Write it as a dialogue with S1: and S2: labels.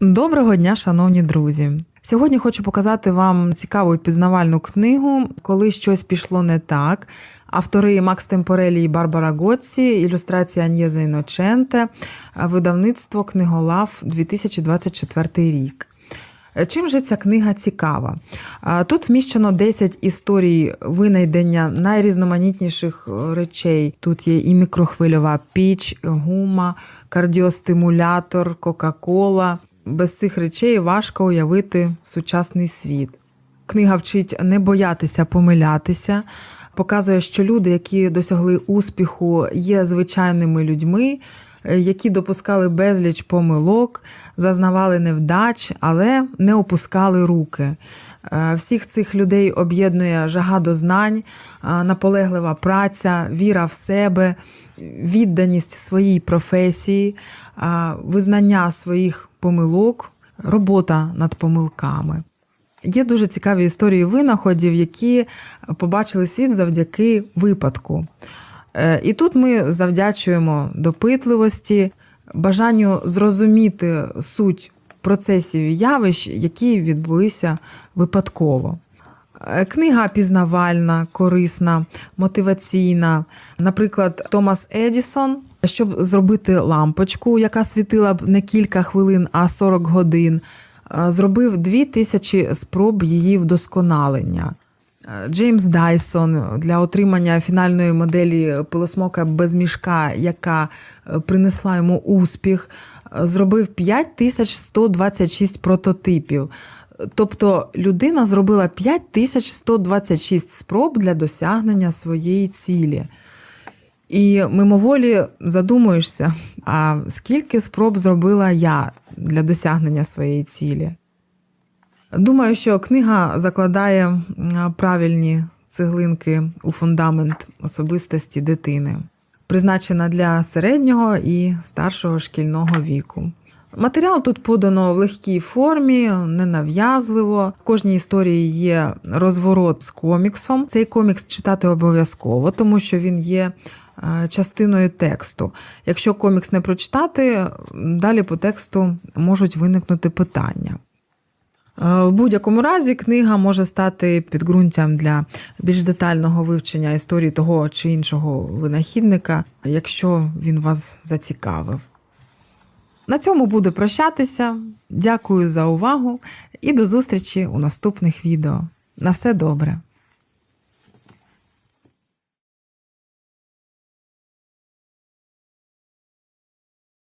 S1: Доброго дня, шановні друзі! Сьогодні хочу показати вам цікаву і пізнавальну книгу, коли щось пішло не так. Автори Макс Темпорелі і Барбара Гоці, ілюстрація Аньєза Іноченте, видавництво Книголав 2024 рік. Чим же ця книга цікава? Тут вміщено 10 історій винайдення найрізноманітніших е, речей. Тут є і мікрохвильова піч, гума, кардіостимулятор, Кока-Кола. Без цих речей важко уявити сучасний світ. Книга вчить не боятися помилятися, показує, що люди, які досягли успіху, є звичайними людьми, які допускали безліч помилок, зазнавали невдач, але не опускали руки. Е, Всіх цих людей об'єднує жага до знань, е, наполеглива праця, віра в себе, відданість своїй професії, е, визнання своїх помилок, робота над помилками. Є дуже цікаві історії винаходів, які побачили світ завдяки випадку. Е, І тут ми завдячуємо допитливості, бажанню зрозуміти суть процесів і явищ, які відбулися випадково. Е, Книга пізнавальна, корисна, мотиваційна. Наприклад, Томас Едісон, щоб зробити лампочку, яка світила б не кілька хвилин, а 40 годин, е, зробив 2000 спроб її вдосконалення. Джеймс Дайсон для отримання фінальної моделі пилосмока без мішка, яка е, принесла йому успіх, е, зробив 5126 прототипів. Тобто людина зробила 5126 спроб для досягнення своєї цілі. І мимоволі задумуєшся, а скільки спроб зробила я для досягнення своєї цілі? Думаю, що книга закладає правильні цеглинки у фундамент особистості дитини, призначена для середнього і старшого шкільного віку. Матеріал тут подано в легкій формі, ненав'язливо. В кожній історії є розворот з коміксом. Цей комікс читати обов'язково, тому що він є е, частиною тексту. Якщо комікс не прочитати, далі по тексту можуть виникнути питання. Е, В будь-якому разі книга може стати підґрунтям для більш детального вивчення історії того чи іншого винахідника, якщо він вас зацікавив. На цьому буду прощатися. Дякую за увагу і до зустрічі у наступних відео. На все добре!